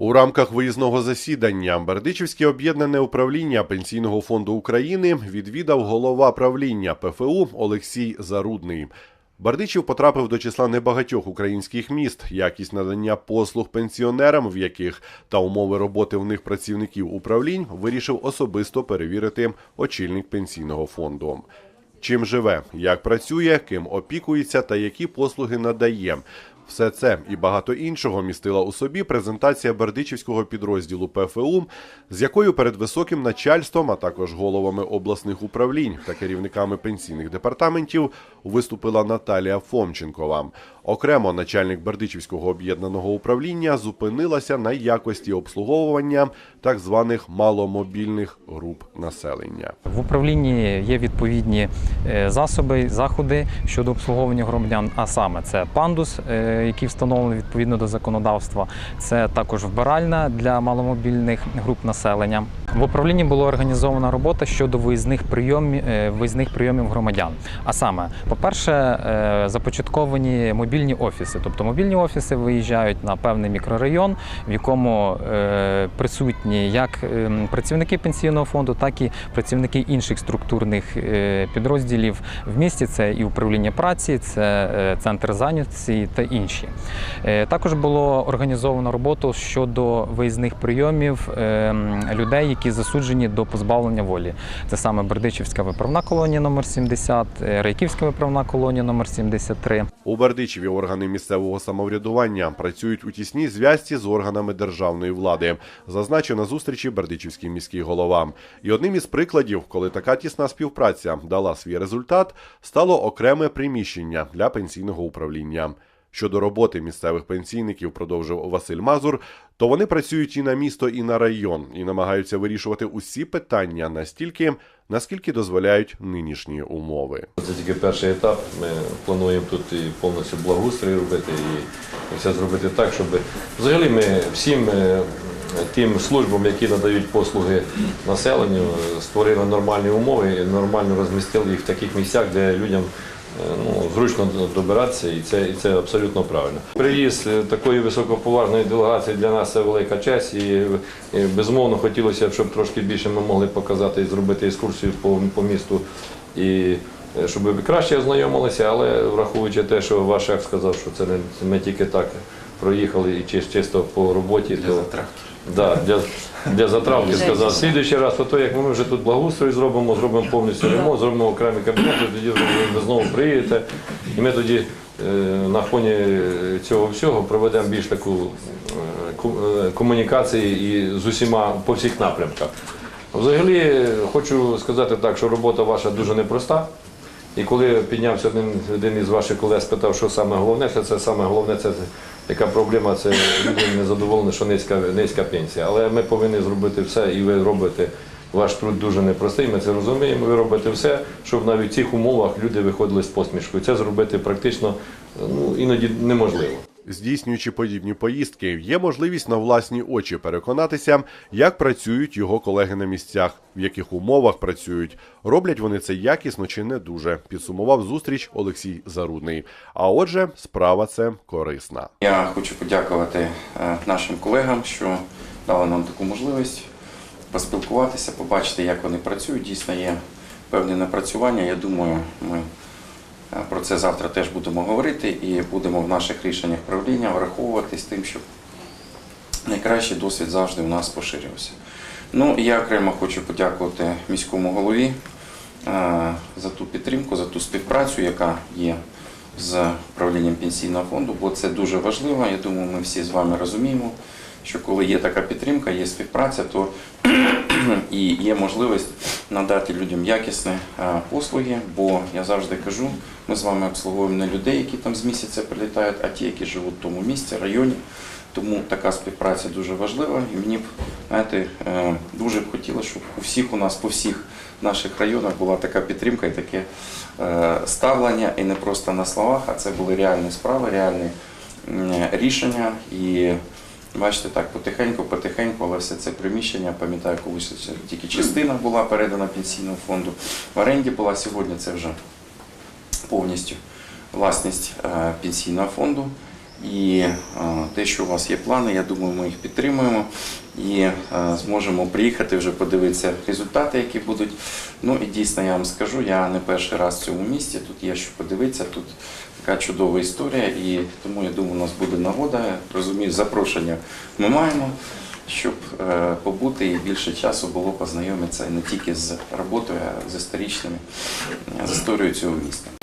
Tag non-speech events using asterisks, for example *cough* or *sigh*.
У рамках виїзного засідання Бердичівське об'єднане управління Пенсійного фонду України відвідав голова правління ПФУ Олексій Зарудний. Бердичів потрапив до числа небагатьох українських міст. Якість надання послуг пенсіонерам, в яких та умови роботи в них працівників управлінь, вирішив особисто перевірити очільник пенсійного фонду. Чим живе, як працює, ким опікується та які послуги надає. Все це і багато іншого містила у собі презентація бердичівського підрозділу ПФУ, з якою перед високим начальством, а також головами обласних управлінь та керівниками пенсійних департаментів виступила Наталія Фомченкова. Окремо начальник Бердичівського об'єднаного управління зупинилася на якості обслуговування так званих маломобільних груп населення. В управлінні є відповідні е, засоби, заходи щодо обслуговування громадян. А саме це пандус, е, який встановлений відповідно до законодавства. Це також вбиральна для маломобільних груп населення. В управлінні була організована робота щодо виїзних прийомів виїзних прийомів громадян. А саме, по-перше, е, започатковані мобільні офіси. Тобто мобільні офіси виїжджають на певний мікрорайон, в якому е, присутні як ем, працівники пенсійного фонду, так і працівники інших структурних е, підрозділів в місті. Це і управління праці, це е, центр зайнятості та інші. Е, Також було організовано роботу щодо виїзних прийомів ем, людей, які засуджені до позбавлення волі. Це саме Бердичівська виправна колонія номер 70, е, Райківська виправна колонія номер 73. У Бердичеві органи місцевого самоврядування працюють у тісній зв'язці з органами державної влади, зазначив на зустрічі Бердичівський міський голова. І одним із прикладів, коли така тісна співпраця дала свій результат, стало окреме приміщення для пенсійного управління. Щодо роботи місцевих пенсійників, продовжив Василь Мазур, то вони працюють і на місто, і на район, і намагаються вирішувати усі питання настільки, наскільки дозволяють нинішні умови. Це тільки перший етап. Ми плануємо тут і повністю благоустрій робити і, все зробити так, щоб взагалі ми всім е, тим службам, які надають послуги населенню, створили нормальні умови і нормально розмістили їх в таких місцях, де людям ну, зручно добиратися, і це, і це абсолютно правильно. Приїзд е, такої високоповажної делегації для нас це велика честь, і, і безумовно хотілося б, щоб трошки більше ми могли показати і зробити екскурсію по, по місту. І е, щоб ви краще ознайомилися, але враховуючи те, що ваш шеф сказав, що це не ми тільки так проїхали і чисто по роботі, Для то затравки. Да, для, для затравки сказав. Слідуючий раз, ото як ми вже тут благоустрій зробимо, зробимо повністю ремонт, зробимо окремі кабінети, тоді ви знову приїдете. І ми тоді е, на фоні цього всього проведемо більш таку е, е, і з усіма по всіх напрямках. Взагалі хочу сказати так, що робота ваша дуже непроста. І коли піднявся один, один із ваших колег, спитав, що саме головне, що це саме головне, це яка проблема, це люди незадоволені, що низька, низька пенсія. Але ми повинні зробити все, і ви робите. Ваш труд дуже непростий, ми це розуміємо. Ви робите все, щоб навіть в цих умовах люди виходили з посмішкою. Це зробити практично ну, іноді неможливо. Здійснюючи подібні поїздки, є можливість на власні очі переконатися, як працюють його колеги на місцях, в яких умовах працюють, роблять вони це якісно чи не дуже. Підсумував зустріч Олексій Зарудний. А отже, справа це корисна. Я хочу подякувати е, нашим колегам, що дали нам таку можливість поспілкуватися, побачити, як вони працюють. Дійсно є певне напрацювання. Я думаю, ми про це завтра теж будемо говорити і будемо в наших рішеннях правління враховувати з тим, щоб найкращий досвід завжди у нас поширювався. Ну, я окремо хочу подякувати міському голові е, за ту підтримку, за ту співпрацю, яка є з управлінням пенсійного фонду, бо це дуже важливо. Я думаю, ми всі з вами розуміємо, що коли є така підтримка, є співпраця, то *clears throat* і є можливість надати людям якісні е, послуги. Бо я завжди кажу, ми з вами обслуговуємо не людей, які там з місяця прилітають, а ті, які живуть в тому місці, районі. Тому така співпраця дуже важлива. І мені б знаєте, е, дуже б хотілося, щоб у всіх у нас по всіх наших районах була така підтримка і таке е, ставлення, і не просто на словах, а це були реальні справи, реальні рішення. І бачите, так потихеньку, потихеньку, але все це приміщення, пам'ятаю, колись тільки частина була передана пенсійному фонду. В оренді була сьогодні це вже повністю власність е, пенсійного фонду. І е, те, що у вас є плани, я думаю, ми їх підтримуємо і е, зможемо приїхати вже подивитися результати, які будуть. Ну і дійсно я вам скажу, я не перший раз в цьому місті. Тут є що подивитися. Тут така чудова історія, і тому я думаю, у нас буде нагода. Розумію, запрошення ми маємо, щоб е, побути і більше часу було познайомитися не тільки з роботою, а з історичними, з історією цього міста.